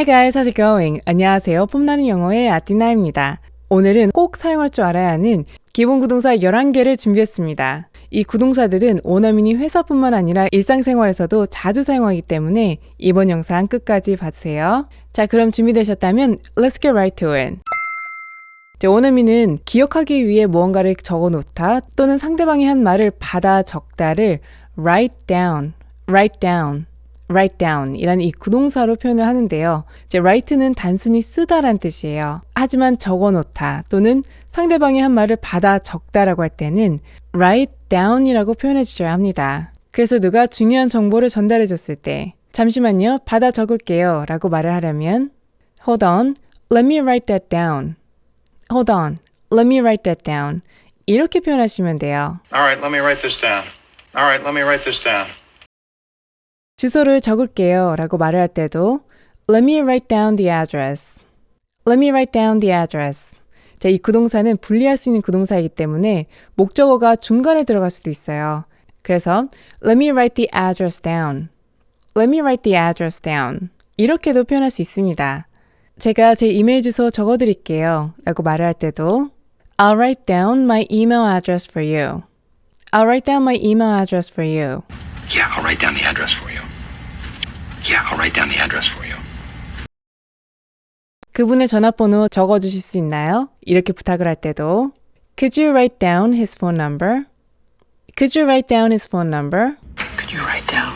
Hi guys, how's it going? 안녕하세요. 폼나는 영어의 아티나입니다. 오늘은 꼭 사용할 줄 알아야 하는 기본 구동사 11개를 준비했습니다. 이 구동사들은 원어민이 회사뿐만 아니라 일상생활에서도 자주 사용하기 때문에 이번 영상 끝까지 봐주세요. 자, 그럼 준비되셨다면 Let's get right to it. 자, 원어민은 기억하기 위해 무언가를 적어 놓다 또는 상대방이 한 말을 받아 적다를 write down, write down, write down 이라는 이 구동사로 표현을 하는데요. 이제 write는 단순히 쓰다란 뜻이에요. 하지만 적어 놓다 또는 상대방이 한 말을 받아 적다라고 할 때는 write down이라고 표현해 주셔야 합니다. 그래서 누가 중요한 정보를 전달해 줬을 때 잠시만요. 받아 적을게요. 라고 말을 하려면 hold on, let me write that down. hold on, let me write that down. 이렇게 표현하시면 돼요. All right, let me write this down. All right, let me write this down. 주소를 적을게요 라고 말을 할 때도 Let me write down the address. Let me write down the address. 자, 이 구동사는 분리할 수 있는 구동사이기 때문에 목적어가 중간에 들어갈 수도 있어요. 그래서 Let me write the address down. Let me write the address down. 이렇게도 표현할 수 있습니다. 제가 제 이메일 주소 적어드릴게요 라고 말을 할 때도 I'll write down my email address for you. I'll write down my email address for you. Yeah, I'll write down the address for you. Yeah, I'll write down the address for you. 그분의 전화번호 적어 주실 수 있나요? 이렇게 부탁을 할 때도 Could you write down his phone number? Could you write down his phone number? Could you write down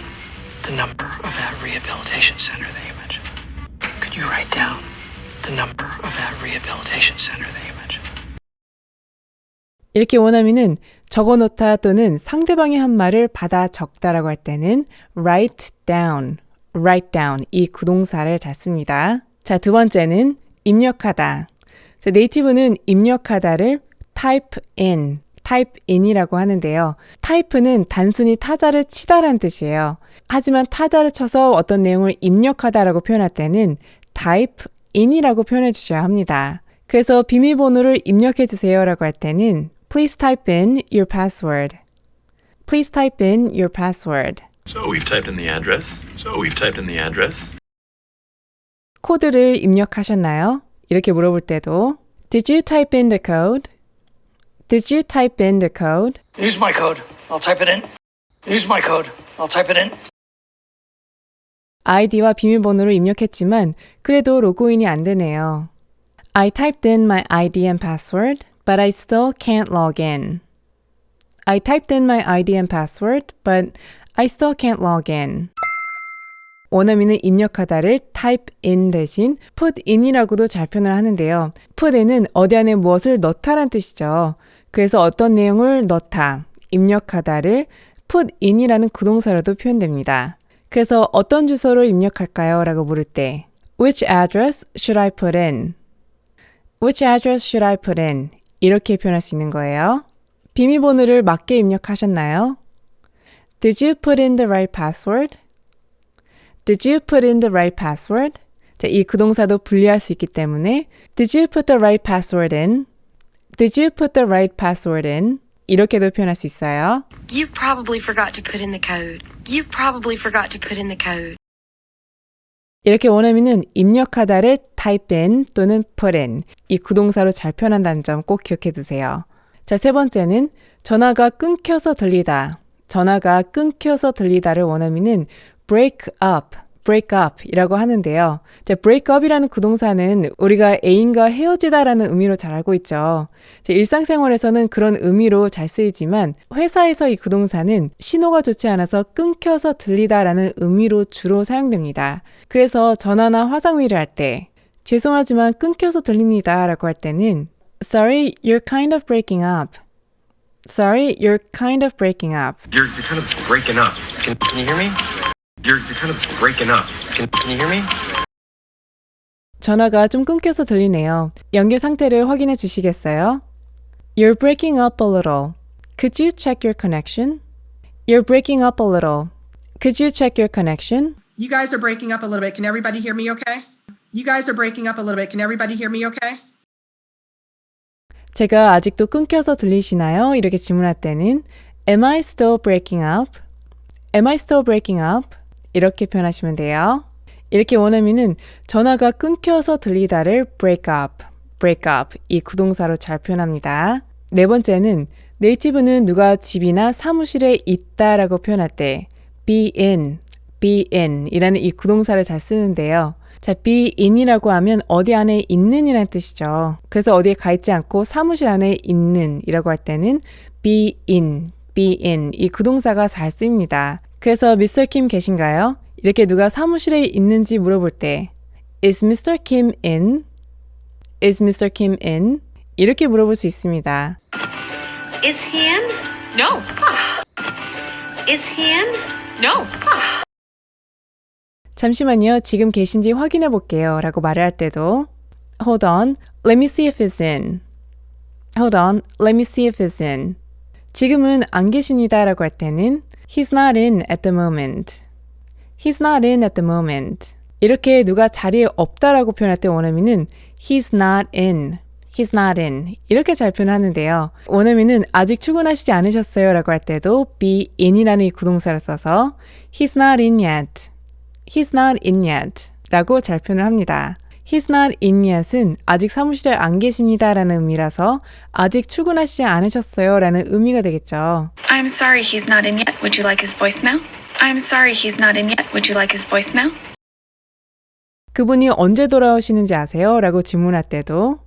the number of that rehabilitation center that you mentioned? Could you write down the number of that rehabilitation center that you mentioned? 이렇게 원어민은 적어 놓다 또는 상대방이 한 말을 받아 적다라고 할 때는 write down, write down 이 구동사를 잘 씁니다. 자, 두 번째는 입력하다. 자, 네이티브는 입력하다를 type in, type in이라고 하는데요. type는 단순히 타자를 치다라는 뜻이에요. 하지만 타자를 쳐서 어떤 내용을 입력하다라고 표현할 때는 type in이라고 표현해 주셔야 합니다. 그래서 비밀번호를 입력해 주세요라고 할 때는 Please type in your password. Please type in your password. So we've typed in the address. So we've typed in the address. 코드를 입력하셨나요? 이렇게 물어볼 때도 Did you type in the code? Did you type in the code? Use my code. I'll type it in. Use my code. I'll type it in. 아이디와 비밀번호를 입력했지만 그래도 로그인이 안 되네요. I typed in my ID and password, but I still can't log in. I typed in my ID and password, but I still can't log in. 원어민은 입력하다를 type in 대신 put in이라고도 잘 표현을 하는데요. put in은 어디 안에 무엇을 넣다란 뜻이죠. 그래서 어떤 내용을 넣다, 입력하다를 put in이라는 구동사로도 표현됩니다. 그래서 어떤 주소를 입력할까요? 라고 물을 때 Which address should I put in? Which address should I put in? 이렇게 표현할 수 있는 거예요. 비밀번호를 맞게 입력하셨나요? Did you put in the right password? Did you put in the right password? 자, 이 구동사도 분리할 수 있기 때문에 Did you put the right password in? Did you put the right password in? 이렇게도 표현할 수 있어요. You probably forgot to put in the code. You probably forgot to put in the code. 이렇게 원어민은 입력하다를 type in 또는 put in 이 구동사로 잘 표현한다는 점 꼭 기억해 두세요. 자, 세 번째는 전화가 끊겨서 들리다. 전화가 끊겨서 들리다를 원어민은 break up, break up 이라고 하는데요. 자, break up이라는 구동사는 우리가 애인과 헤어지다 라는 의미로 잘 알고 있죠. 자, 일상생활에서는 그런 의미로 잘 쓰이지만 회사에서 이 구동사는 신호가 좋지 않아서 끊겨서 들리다 라는 의미로 주로 사용됩니다. 그래서 전화나 화상회의를 할 때 죄송하지만 끊겨서 들립니다 라고 할 때는 Sorry, you're kind of breaking up. Sorry, you're kind of breaking up. You're, you're kind of breaking up. Can, can you hear me? You're, you're kind of breaking up. Can, can you hear me? 전화가 좀 끊겨서 들리네요. 연결 상태를 확인해 주시겠어요? You're breaking up a little. Could you check your connection? You're breaking up a little. Could you check your connection? You guys are breaking up a little bit. Can everybody hear me okay? You guys are breaking up a little bit. Can everybody hear me okay? 제가 아직도 끊겨서 들리시나요? 이렇게 질문할 때는 Am I still breaking up? Am I still breaking up? 이렇게 표현하시면 돼요. 이렇게 원어민은 전화가 끊겨서 들리다를 break up, break up 이 구동사로 잘 표현합니다. 네 번째는 네이티브는 누가 집이나 사무실에 있다라고 표현할 때 be in, be in 이라는 이 구동사를 잘 쓰는데요. 자, be in이라고 하면 어디 안에 있는 이라는 뜻이죠. 그래서 어디에 가 있지 않고 사무실 안에 있는 이라고 할 때는 be in, be in 이 구동사가 잘 쓰입니다. 그래서 미스터 킴 계신가요? 이렇게 누가 사무실에 있는지 물어볼 때 Is Mr. Kim in? Is Mr. Kim in? 이렇게 물어볼 수 있습니다. Is he in? No. Is he in? No. 잠시만요. 지금 계신지 확인해 볼게요. 라고 말을 할 때도 Hold on. Let me see if it's in. Hold on. Let me see if it's in. 지금은 안 계십니다. 라고 할 때는 He's not in at the moment. He's not in at the moment. 이렇게 누가 자리에 없다라고 표현할 때 원어민은 He's not in. He's not in. 이렇게 잘 표현하는데요. 원어민은 아직 출근하시지 않으셨어요. 라고 할 때도 be in이라는 이 구동사를 써서 He's not in yet. He's not in yet. 라고 잘 표현을 합니다. He's not in yet은 아직 사무실에 안 계십니다. 라는 의미라서 아직 출근하시지 않으셨어요. 라는 의미가 되겠죠. I'm sorry he's not in yet. Would you like his voicemail? I'm sorry he's not in yet. Would you like his voicemail? 그분이 언제 돌아오시는지 아세요? 라고 질문할 때도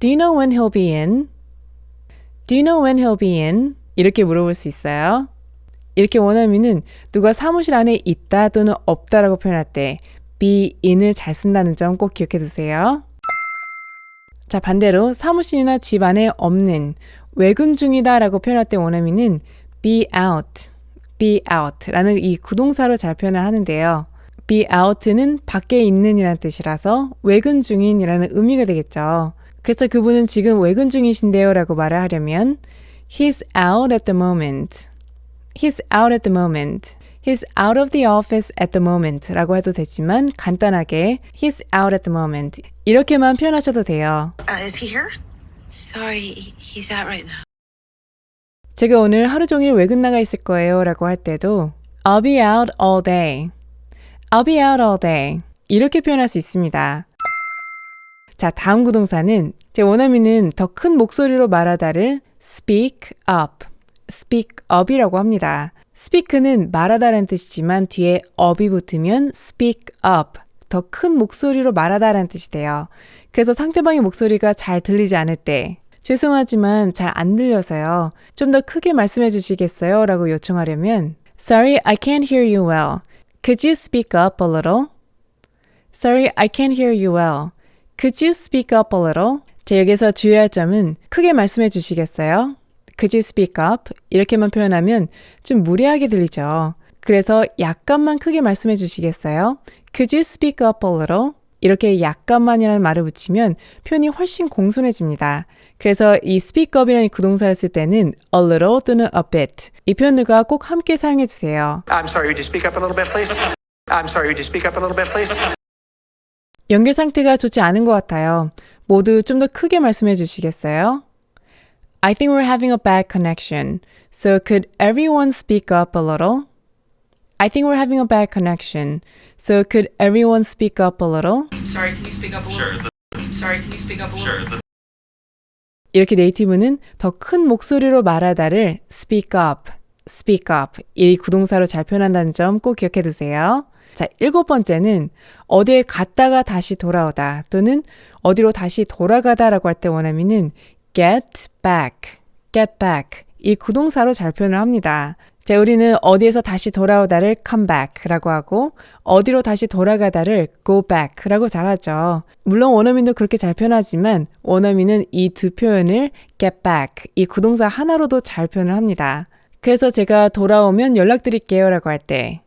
Do you know when he'll be in? Do you know when he'll be in? 이렇게 물어볼 수 있어요. 이렇게 원어민은 누가 사무실 안에 있다 또는 없다라고 표현할 때 be in을 잘 쓴다는 점 꼭 기억해 두세요. 자, 반대로 사무실이나 집 안에 없는 외근 중이다라고 표현할 때 원어민은 be out, be out라는 이 구동사로 잘 표현을 하는데요. be out는 밖에 있는이라는 뜻이라서 외근 중인이라는 의미가 되겠죠. 그래서 그분은 지금 외근 중이신데요 라고 말을 하려면 He's out at the moment. He's out at the moment. He's out of the office at the moment 라고 해도 되지만 간단하게 He's out at the moment 이렇게만 표현하셔도 돼요. Uh, is he here? Sorry, he's out right now. 제가 오늘 하루 종일 외근 나가 있을 거예요 라고 할 때도 I'll be out all day. I'll be out all day. 이렇게 표현할 수 있습니다. 자, 다음 구동사는 제 원어민은 더 큰 목소리로 말하다를 speak up, speak up이라고 합니다. speak는 말하다라는 뜻이지만 뒤에 up이 붙으면 speak up, 더 큰 목소리로 말하다라는 뜻이 돼요. 그래서 상대방의 목소리가 잘 들리지 않을 때 죄송하지만 잘 안 들려서요. 좀 더 크게 말씀해 주시겠어요? 라고 요청하려면 Sorry, I can't hear you well. Could you speak up a little? Sorry, I can't hear you well. Could you speak up a little? 자, 여기서 주의할 점은 크게 말씀해 주시겠어요? Could you speak up? 이렇게만 표현하면 좀 무례하게 들리죠. 그래서 약간만 크게 말씀해 주시겠어요? Could you speak up a little? 이렇게 약간만이라는 말을 붙이면 표현이 훨씬 공손해집니다. 그래서 이 speak up이라는 구동사를 쓸 때는 a little 또는 a bit 이 표현들과 꼭 함께 사용해 주세요. I'm sorry, would you speak up a little bit, please? I'm sorry, would you speak up a little bit, please? 연결 상태가 좋지 않은 것 같아요. 모두 좀 더 크게 말씀해 주시겠어요? I think we're having a bad connection. So could everyone speak up a little? I think we're having a bad connection. So could everyone speak up a little? Sorry, can you speak up a little? Sure. Sorry, can you speak up a little? 이렇게 네이티브는 더 큰 목소리로 말하다를 speak up, speak up 이 구동사로 잘 표현한다는 점 꼭 기억해 두세요. 자, 일곱 번째는 어디에 갔다가 다시 돌아오다 또는 어디로 다시 돌아가다라고 할 때 원어민은 get back, get back 이 구동사로 잘 표현을 합니다. 자, 우리는 어디에서 다시 돌아오다를 come back라고 하고 어디로 다시 돌아가다를 go back라고 잘하죠. 물론 원어민도 그렇게 잘 표현하지만 원어민은 이 두 표현을 get back 이 구동사 하나로도 잘 표현을 합니다. 그래서 제가 돌아오면 연락드릴게요라고 할 때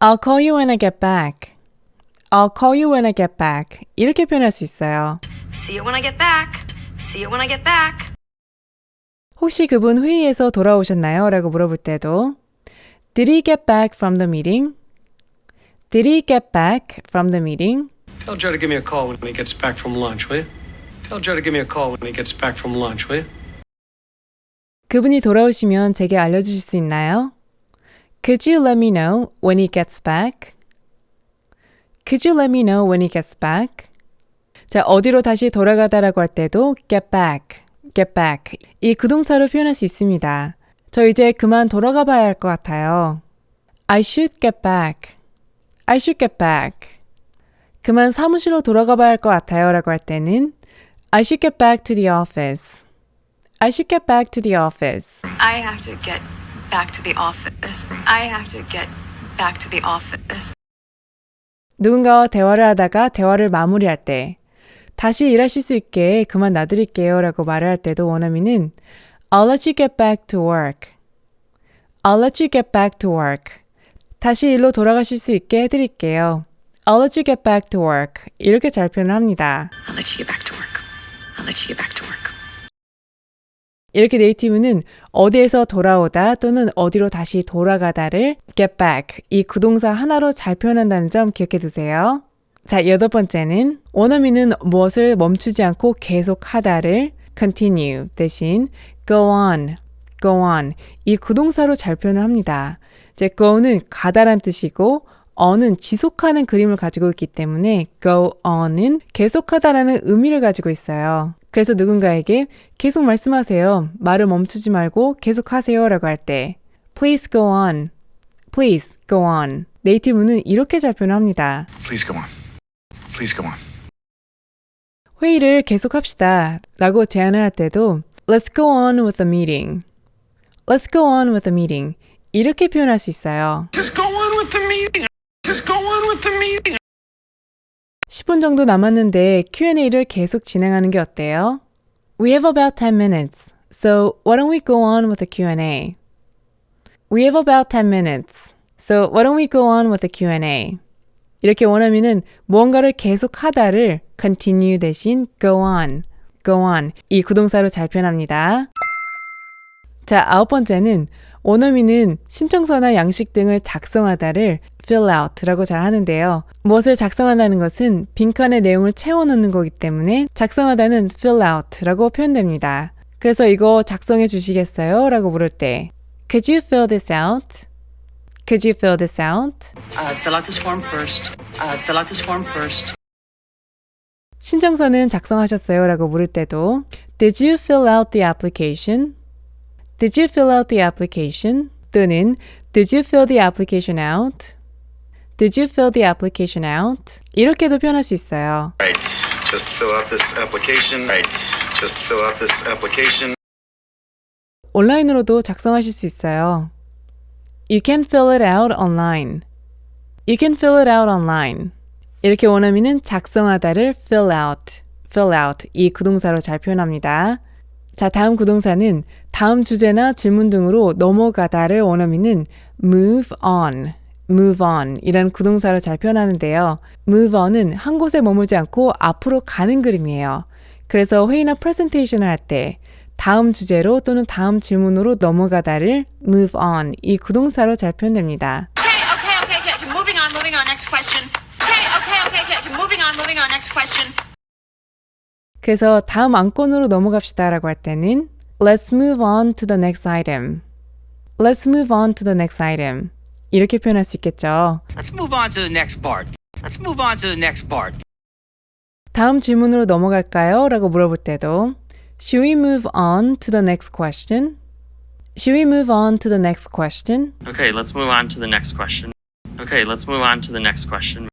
I'll call you when I get back. I'll call you when I get back. 이렇게 표현할 수 있어요. See you when I get back. See you when I get back. 혹시 그분 회의에서 돌아오셨나요? 라고 물어볼 때도 Did he get back from the meeting? Did he get back from the meeting? Tell Joe to give me a call when he gets back from lunch, will you? Tell Joe to give me a call when he gets back from lunch, will you? 그분이 돌아오시면 제게 알려주실 수 있나요? Could you let me know when he gets back? Could you let me know when he gets back? 자, 어디로 다시 돌아가다라고 할 때도 get back, get back. 이 구동사로 표현할 수 있습니다. 저 이제 그만 돌아가 봐야 할 것 같아요. I should get back. I should get back. 그만 사무실로 돌아가 봐야 할 것 같아요 라고 할 때는 I should get back to the office. I should get back to the office. I have to get back to the office. I have to get back to the office. 누군가와 대화를 하다가 대화를 마무리할 때 다시 일하실 수 있게 그만 놔드릴게요 라고 말을 할 때도 원어민은 I'll let you get back to work. I'll let you get back to work. 다시 일로 돌아가실 수 있게 해드릴게요. I'll let you get back to work. 이렇게 잘 표현을 합니다. I'll let you get back to work. I'll let you get back to work. 이렇게 네이티브는 어디에서 돌아오다 또는 어디로 다시 돌아가다를 get back 이 구동사 하나로 잘 표현한다는 점 기억해 두세요. 자, 여덟 번째는 원어민은 무엇을 멈추지 않고 계속 하다를 continue 대신 go on, go on 이 구동사로 잘 표현을 합니다. 이제 go는 가다란 뜻이고 on은 지속하는 그림을 가지고 있기 때문에 go on은 계속하다라는 의미를 가지고 있어요. 그래서 누군가에게 계속 말씀하세요. 말을 멈추지 말고 계속 하세요. 라고 할 때, please go on. please go on. 네이티브는 이렇게 잘 표현합니다. Please go on. Please go on. 회의를 계속합시다. 라고 제안을 할 때도, let's go on with the meeting. let's go on with the meeting. 이렇게 표현할 수 있어요. Just go on with the meeting. Just go on with the meeting. 10분 정도 남았는데 Q&A를 계속 진행하는 게 어때요? We have about 10 minutes, so why don't we go on with the Q&A? We have about 10 minutes, so why don't we go on with the Q&A? 이렇게 원어민은 무언가를 계속 하다를 continue 대신 go on, go on 이 구동사로 잘 표현합니다. 자, 아홉 번째는 원어민은 신청서나 양식 등을 작성하다를 fill out라고 잘 하는데요. 무엇을 작성한다는 것은 빈칸의 내용을 채워넣는 거기 때문에 작성하다는 fill out라고 표현됩니다. 그래서 이거 작성해 주시겠어요? 라고 물을 때 Could you fill this out? Could you fill this out? Uh, fill out this form first. Uh, fill out this form first. 신청서는 작성하셨어요? 라고 물을 때도 Did you fill out the application? Did you fill out the application? 또는 Did you fill the application out? Did you fill the application out? 이렇게도 표현할 수 있어요. Right. Just fill out this application. Right. Just fill out this application. 온라인으로도 작성하실 수 있어요. You can fill it out online. You can fill it out online. 이렇게 원어민은 작성하다를 fill out, fill out 이 구동사로 잘 표현합니다. 자, 다음 구동사는 다음 주제나 질문 등으로 넘어가다를 원어민은 move on, move on 이라는 구동사로 잘 표현하는데요. move on은 한 곳에 머물지 않고 앞으로 가는 그림이에요. 그래서 회의나 프레젠테이션을 할 때 다음 주제로 또는 다음 질문으로 넘어가다를 move on 이 구동사로 잘 표현됩니다. Okay, okay, okay, okay. Moving on, moving on. Next question. Okay, okay, okay, okay. Moving on, moving on. Next question. 그래서 다음 안건으로 넘어갑시다라고 할 때는 Let's move on to the next item. Let's move on to the next item. 이렇게 표현할 수 있겠죠. Let's move on to the next part. Let's move on to the next part. 다음 질문으로 넘어갈까요? 라고 물어볼 때도 Should we move on to the next question? Should we move on to the next question? Okay, let's move on to the next question. Okay, let's move on to the next question.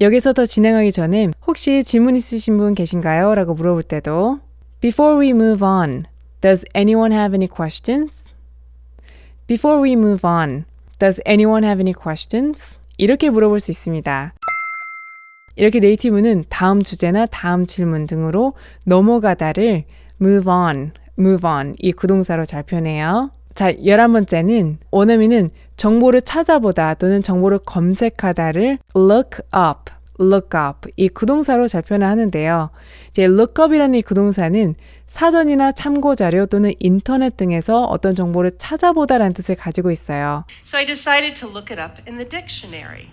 여기서 더 진행하기 전에 혹시 질문 있으신 분 계신가요? 라고 물어볼 때도 Before we move on, does anyone have any questions? Before we move on, does anyone have any questions? 이렇게 물어볼 수 있습니다. 이렇게 네이티브는 다음 주제나 다음 질문 등으로 넘어가다를 move on, move on 이 구동사로 잘 표현해요. 자, 열한 번째는 원어민은 정보를 찾아보다 또는 정보를 검색하다를 look up, look up 이 구동사로 잘 표현을 하는데요. 이제 look up이라는 이 구동사는 사전이나 참고 자료 또는 인터넷 등에서 어떤 정보를 찾아보다라는 뜻을 가지고 있어요. So I decided to look it up in the dictionary.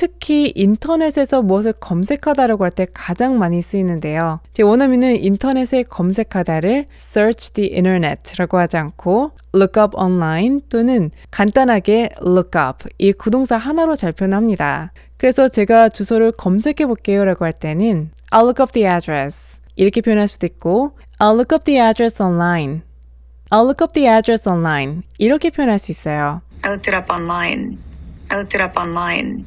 특히 인터넷에서 무엇을 검색하다라고 할 때 가장 많이 쓰이는데요. 제 원어민은 인터넷에 검색하다를 search the internet라고 하지 않고 look up online 또는 간단하게 look up 이 구동사 하나로 잘 표현합니다. 그래서 제가 주소를 검색해 볼게요라고 할 때는 I'll look up the address 이렇게 표현할 수도 있고 I'll look up the address online I'll look up the address online 이렇게 표현할 수 있어요. I looked it up online. I looked it up online.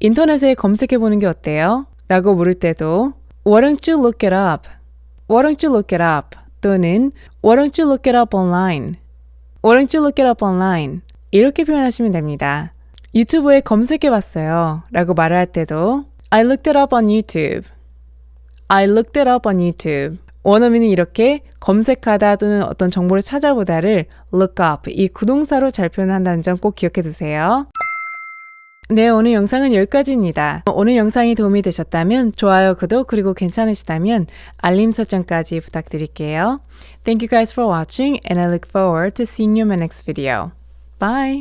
인터넷에 검색해 보는 게 어때요? 라고 물을 때도 Why don't you look it up? Why don't you look it up? 또는 Why don't you look it up online? Why don't you look it up online? 이렇게 표현하시면 됩니다. 유튜브에 검색해 봤어요. 라고 말을 할 때도 I looked it up on YouTube. I looked it up on YouTube. 원어민은 이렇게 검색하다 또는 어떤 정보를 찾아보다를 look up 이 구동사로 잘 표현한다는 점 꼭 기억해 두세요. 네, 오늘 영상은 여기까지입니다. 오늘 영상이 도움이 되셨다면 좋아요, 구독, 그리고 괜찮으시다면 알림 설정까지 부탁드릴게요. Thank you guys for watching and I look forward to seeing you in my next video. Bye!